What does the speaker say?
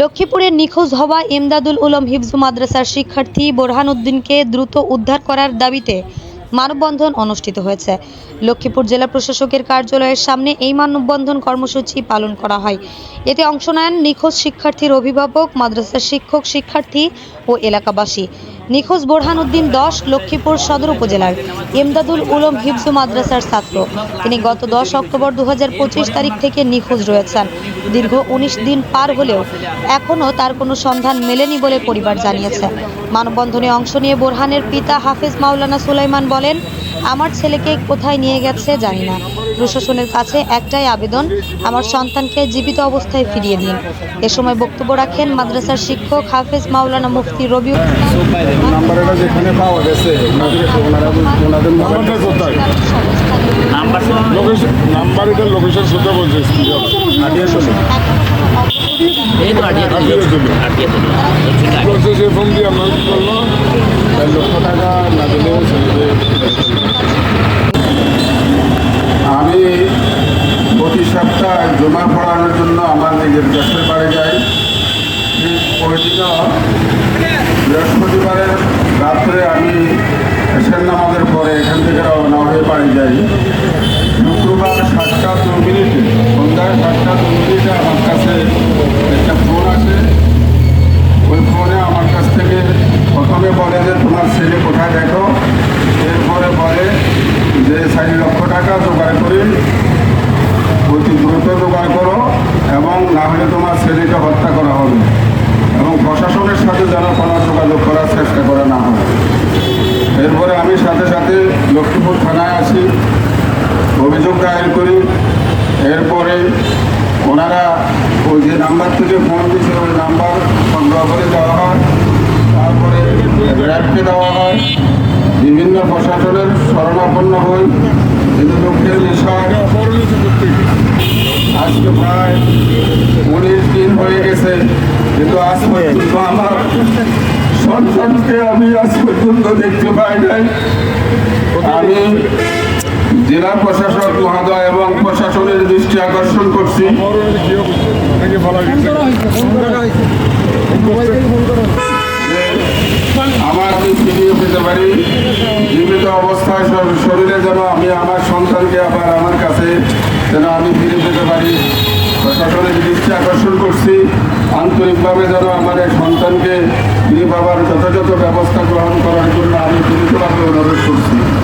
লক্ষ্মীপুরের নিখোঁজ হওয়া এমদাদুল উলম হিফজু মাদ্রাসার শিক্ষার্থী বোরহান উদ্দিনকে দ্রুত উদ্ধার করার দাবিতে মানববন্ধন অনুষ্ঠিত হয়েছে। লক্ষ্মীপুর জেলা প্রশাসকের কার্যালয়ের সামনে এই মানববন্ধন কর্মসূচি পালন করা হয়। এতে অংশ নেন নিখোঁজ শিক্ষার্থীর অভিভাবক, মাদ্রাসার শিক্ষক, শিক্ষার্থী ও এলাকাবাসী। নিখোঁজ বোরহান উদ্দিন দশ, লক্ষ্মীপুর সদর উপজেলার এমদাদুল উলম হিফজু মাদ্রাসার ছাত্র। তিনি গত দশ অক্টোবর দু হাজার পঁচিশ তারিখ থেকে নিখোঁজ রয়েছেন। দীর্ঘ উনিশ দিন পার হলেও এখনও তার কোনো সন্ধান মেলেনি বলে পরিবার জানিয়েছে। মানববন্ধনে অংশ নিয়ে বোরহানের পিতা হাফেজ মাওলানা সুলাইমান বলেন, আমার ছেলেকে কোথায় নিয়ে গেছে জানি না। প্রশাসনের কাছে একটাই আবেদন, আমার সন্তানকে জীবিত অবস্থায় ফিরিয়ে দিন। এ সময় বক্তব্য রাখেন মাদ্রাসার শিক্ষক হাফেজ মাওলানা মুফতি রবিউল নাম্বারটা যেখানে পাওয়া গেছে ওনারা ওনাদের নাম্বারটা কোথায়? লোকেশন নাম্বার এটা লোকেশন শুদ্ধ বলছে আটিয়া চলে। এই তো আটিয়া আটিয়া আটিয়া বলছে সে ফোন দিয়ে আমরা কি করল দেড় লক্ষ টাকা না আমি প্রতি সপ্তাহ জমা পড়ানোর জন্য আমার নিজের দেশের বাড়ি যাই। ওই দিনও বৃহস্পতিবারের রাত্রে আমি এসের নামাজের পরে এখান থেকে রওনা হয়ে বাড়ি যাই। শুক্রবার সাতটা দু মিনিটে, সন্ধ্যায় সাতটা দু মিনিটে আমার কাছে একটা ফোন আসে। ওই ফোনে আমার কাছ থেকে প্রথমে বলে যে, তোমার ছেলে কোথায় দেখো? এরপরে বলে যে, চার লক্ষ টাকা জোগাড় করে, অতি দ্রুত জোগাড় করো এবং না হলে তোমার ছেলেকে হত্যা করা হবে। এবং প্রশাসনের সাথে কোনো যোগাযোগ করার চেষ্টা করা না হয়। এরপরে আমি সাথে সাথে লক্ষ্মীপুর থানায় আসি, অভিযোগ দায়ের করি। এরপরে ওনারা ওই যে নাম্বার থেকে ফোন দিয়েছে ওই নাম্বার সংগ্রহ করে দেওয়া হয়। তারপরে র্যাবকে দেওয়া হয়। বিভিন্ন প্রশাসনের শরণাপন্ন হই। কিন্তু দুঃখের বিষয়, আজকে প্রায় উনিশ দিন হয়ে গেছে। কিন্তু আজ পর্যন্ত আমার সন্তানকে আমি আজ পর্যন্ত দেখতে পাই নাই। আমি জেলা প্রশাসক মহোদয় এবং প্রশাসনের দৃষ্টি আকর্ষণ করছি। আমার আমি ফিরিয়ে পেতে পারি, জীবিত অবস্থায় শরীরে যেন আমি আমার সন্তানকে আবার আমার কাছে যেন আমি ফিরে পেতে পারি। প্রশাসনের দৃষ্টি আকর্ষণ করছি। আন্তরিকভাবে যেন আমার এই সন্তানকে পাবার যথাযথ ব্যবস্থা গ্রহণ করার জন্য আমি বিনীতভাবে অনুরোধ করছি।